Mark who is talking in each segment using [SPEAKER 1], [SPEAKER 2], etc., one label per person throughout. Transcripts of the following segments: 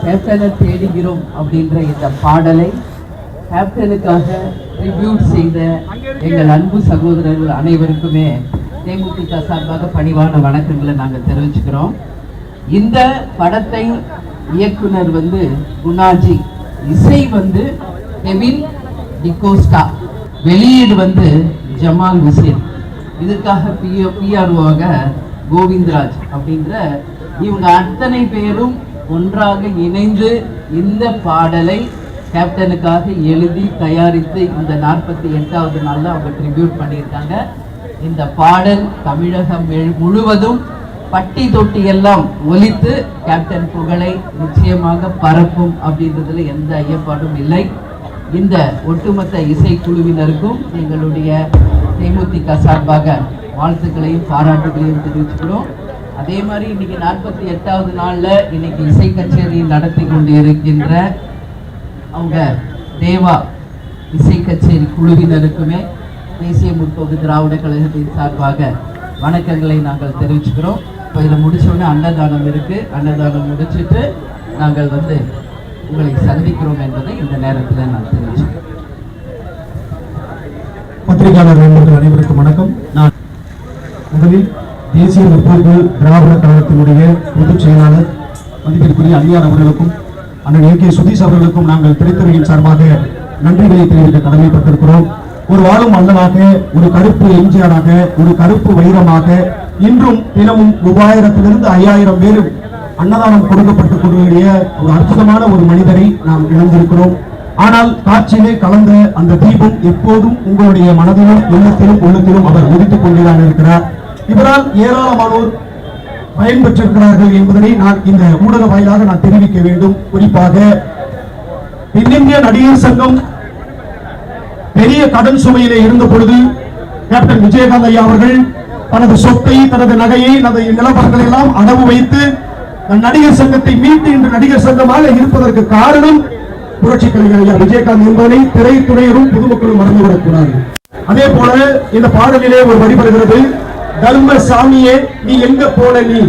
[SPEAKER 1] கேப்டனை தேடுகிறோம் அப்படின்ற இந்த பாடலை கேப்டனுக்காக ரிவ்யூட் செய்த எங்கள் அன்பு சகோதரர்கள் அனைவருக்குமே தேமுதிக சார்பாக பணிவான வணக்கங்களை நாங்கள் தெரிவிச்சுக்கிறோம். இந்த படத்தை இயக்குனர் வந்து குணாஜி இசை வந்து கெவின் டிகோஸ்டா வெளியீடு வந்து ஜமால் ஹுசேன். இதுக்காக பிஓ பிஆர்ஓவாக கோவிந்தராஜ் அப்படின்ற இவங்க அத்தனை பேரும் ஒன்றாக இணைந்து இந்த பாடலை கேப்டனுக்காக எழுதி தயாரித்து இந்த நாற்பத்தி எட்டாவது நாளில் அவங்க ட்ரிபியூட் பண்ணியிருக்காங்க. இந்த பாடல் தமிழகம் முழுவதும் பட்டி தொட்டி எல்லாம் ஒலித்து கேப்டன் புகழை நிச்சயமாக பரப்பும் அப்படின்றதுல எந்த ஐயப்பாடும் இல்லை. இந்த ஒட்டுமொத்த இசைக்குழுவினருக்கும் எங்களுடைய தேமுதிக சார்பாக வாழ்த்துக்களையும் பாராட்டுகளையும் தெரிவிச்சுக்கிறோம். அதே மாதிரி இன்னைக்கு நாற்பத்தி எட்டாவது நாள்ல இன்னைக்கு இசை கச்சேரி நடத்தி கொண்டு இருக்கின்ற அவங்க தேவா இசை கச்சேரி குழுவினருக்குமே தேசிய முற்போக்கு திராவிட கழகத்தின் சார்பாக வணக்கங்களை நாங்கள் தெரிவிச்சுக்கிறோம். இப்போ இதை முடிச்சோடனே அன்னதானம் இருக்கு. அன்னதானம் முடிச்சிட்டு நாங்கள் வந்து உங்களை சந்திக்கிறோம் என்பதை இந்த நேரத்தில் நான் தெரிவிச்சுக்கிறேன்.
[SPEAKER 2] பத்திரிகையாளர் அனைவருக்கும் வணக்கம். நான் முதலில் தேசிய முற்போக்கு திராவிட கழகத்தினுடைய பொதுச் செயலாளர் மதிப்பிற்குரிய அலியார் அவர்களுக்கும் அண்ணன் ஏ கே சுதீஷ் அவர்களுக்கும் நாங்கள் திரைத்துறையின் சார்பாக நன்றிகளை தெரிவிக்க கடமைப்பட்டிருக்கிறோம். ஒரு வாழும் மன்னனாக ஒரு கருப்பு எம்ஜிஆராக ஒரு கருப்பு வைரமாக இன்றும் தினமும் மூவாயிரத்திலிருந்து ஐயாயிரம் பேரும் அன்னதானம் கொடுக்கப்பட்டுக் கொண்டிருக்கிற ஒரு அற்புதமான ஒரு மனிதரை நாம் இழந்திருக்கிறோம். ஆனால் காட்சியிலே கலந்த அந்த தீபம் எப்போதும் உங்களுடைய மனதிலும் எண்ணத்திலும் உள்ளத்திலும் அவர் உதித்துக் கொண்டுதான் இருக்கிறார். இவரால் ஏராளமானோர் பயன்பெற்றிருக்கிறார்கள் என்பதனை நான் இந்த ஊடக வாயிலாக நான் தெரிவிக்க வேண்டும். குறிப்பாக தென்னிந்திய நடிகர் சங்கம் பெரிய கடன் சுமையிலே இருந்த பொழுது கேப்டன் விஜயகாந்த் ஐயா அவர்கள் தனது சொத்தை தனது நகையை தனது நிலப்பரங்களை எல்லாம் அடவு வைத்து நடிகர் சங்கத்தை மீட்டு இன்று நடிகர் சங்கமாக இருப்பதற்கு காரணம் புரட்சி கலைஞர் ஐயா விஜயகாந்த் என்பதனை திரைத்துறையரும் பொதுமக்களும் மறந்துவிடக்கூடாது. அதே போல இந்த பாடலிலே ஒரு வழிபடுகிறது தர்ம சாமியே நீ எங்க போன நீ?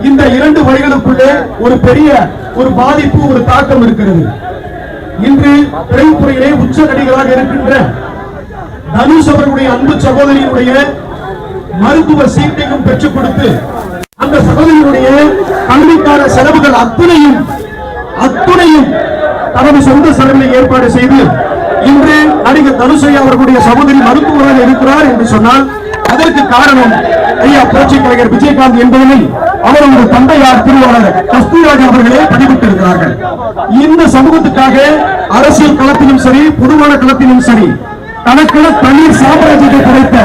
[SPEAKER 2] இந்த இரண்டு வரிகளுக்குள்ளே ஒரு பெரிய ஒரு பாதிப்பு ஒரு தாக்கம் இருக்கிறது. இன்று திரைத்துறையிலே உச்சநடிகளாக இருக்கின்ற தனுஷ் அவர்களுடைய அன்பு சகோதரியினுடைய மருத்துவ சீட்டையும் பெற்றுக் கொடுத்து அந்த சகோதரியுடைய கல்விக்கான செலவுகள் அத்துணையும் அத்துணையும் தனது சொந்த செலவில் ஏற்பாடு செய்து இன்று நடிகர் தனுஷையா அவர்களுடைய சகோதரி மருத்துவராக இருக்கிறார் என்று சொன்னால் அதற்கு காரணம் ஐயா புரட்சி கலைஞர் விஜயகாந்த் என்பதனை அவருடைய தந்தையார் திருவாளர் கஸ்தூராஜ் அவர்களே பதிவிட்டிருக்கிறார்கள். இந்த சமூகத்துக்காக அரசியல் களத்திலும் சரி பொதுவான களத்திலும் சரி தனக்கென தண்ணீர் சாம்ராஜ்யத்தை குறைத்த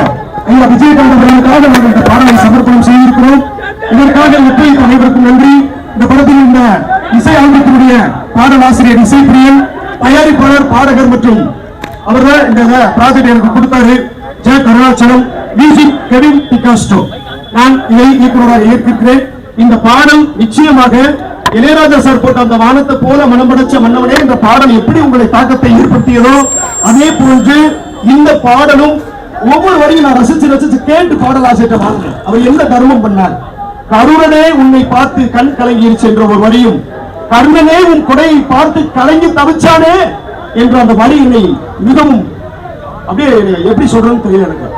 [SPEAKER 2] ஐயா விஜயகாந்த் அவர்களுக்காக நாங்கள் இந்த பாடலை சமர்ப்பணம் செய்திருக்கிறோம். இதற்காக ஒத்துழைப்பு அனைவருக்கும் நன்றி. இந்த படத்தில் இந்த இசை ஆல்பத்தினுடைய பாடலாசிரியர் இசைப்பிரியன் தயாரிப்பாளர் பாடகர் மற்றும் அவர் தான் இந்த ப்ராஜெக்ட் எனக்கு கொடுத்தாரு. பிகாஸ்டோ நான் இதை இயக்குநராக ஏற்கிறேன் இந்த பாடல் நிச்சயமாக இளையராஜா சார் போட்ட அந்த வானத்தை போல மனம் படைச்ச மன்னவனே இந்த பாடல் எப்படி உங்களை தாக்கத்தை ஏற்படுத்தியதோ அதே போன்று இந்த பாடலும் ஒவ்வொரு வரையும் நான் ரசிச்சு ரசிச்சு கேட்டு பாடல் ஆசிரியர் வாங்க அவர் என்ன தர்மம் பண்ணார்? கருணனே உன்னை பார்த்து கண் கலங்கிருச்சு என்ற ஒரு வரியும் கர்ணனே உன் கொடையை பார்த்து கலங்கி தவிச்சானே என்ற அந்த வரி என்னை மிகவும் அப்படியே எப்படி சொல்றதுன்னு தெரியல எனக்கு.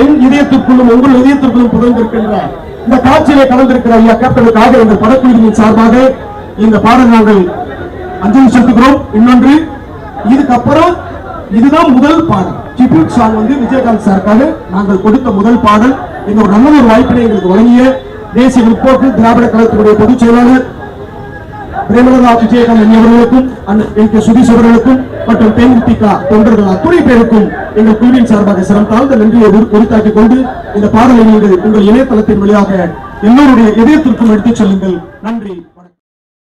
[SPEAKER 2] என் இதயத்திற்குள்ளும் உங்கள் இதயத்திற்குள்ளும் புகழ்ந்திருக்கின்ற இந்த காட்சியிலே கலந்திருக்கிற ஐயா கேப்டனுக்காக எங்கள் படக்குழுவின் சார்பாக இந்த பாடல் நாங்கள் அஞ்சலி செலுத்துகிறோம். இன்னொன்று இதுக்கப்புறம் இதுதான் முதல் பாடல். tribute சாங் வந்து விஜயகாந்த் சாருக்காக நாங்கள் கொடுத்த முதல் பாடல். இந்த ஒரு நல்ல ஒரு வாய்ப்பினை எங்களுக்கு வழங்கிய தேசிய முற்போக்கு திராவிட கழகத்தினுடைய பொதுச் செயலாளர் பிரேமலதா விஜயகாந்த் அணியவர்களுக்கும் அண்ணன் என் கே சுதீஷ் அவர்களுக்கும் மற்றும் தேமுதிக தொண்டர்கள் அத்துணை பேருக்கும் எங்கள் குழுவின் சார்பாக சிறம் தாழ்ந்த நன்றியை உரித்தாக்கிக் கொண்டு இந்த பாடலை நீங்கள் உங்கள் இணையதளத்தின் வழியாக எல்லோருடைய இதயத்திற்கும் எடுத்துச் செல்லுங்கள். நன்றி.